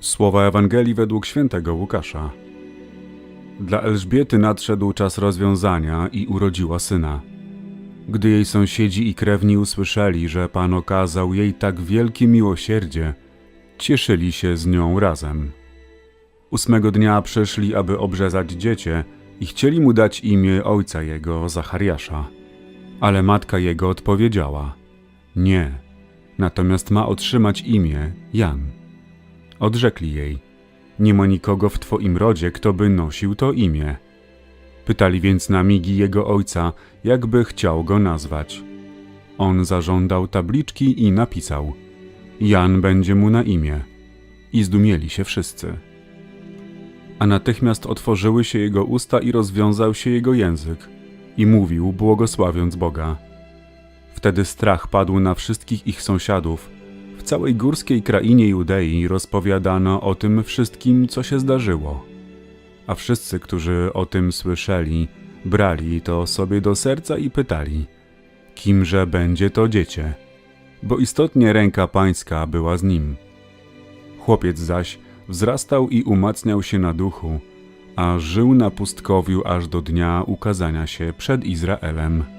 Słowa Ewangelii według świętego Łukasza. Dla Elżbiety nadszedł czas rozwiązania i urodziła syna. Gdy jej sąsiedzi i krewni usłyszeli, że Pan okazał jej tak wielkie miłosierdzie, cieszyli się z nią razem. Ósmego dnia przyszli, aby obrzezać dziecię i chcieli mu dać imię ojca jego, Zachariasza. Ale matka jego odpowiedziała: Nie, natomiast ma otrzymać imię Jan. Odrzekli jej: Nie ma nikogo w twoim rodzie, kto by nosił to imię. Pytali więc na migi jego ojca, jakby chciał go nazwać. On zażądał tabliczki i napisał: Jan będzie mu na imię. I zdumieli się wszyscy. A natychmiast otworzyły się jego usta i rozwiązał się jego język, i mówił, błogosławiąc Boga. Wtedy strach padł na wszystkich ich sąsiadów. Całej górskiej krainie Judei rozpowiadano o tym wszystkim, co się zdarzyło. A wszyscy, którzy o tym słyszeli, brali to sobie do serca i pytali: Kimże będzie to dziecię? Bo istotnie ręka pańska była z nim. Chłopiec zaś wzrastał i umacniał się na duchu, a żył na pustkowiu aż do dnia ukazania się przed Izraelem.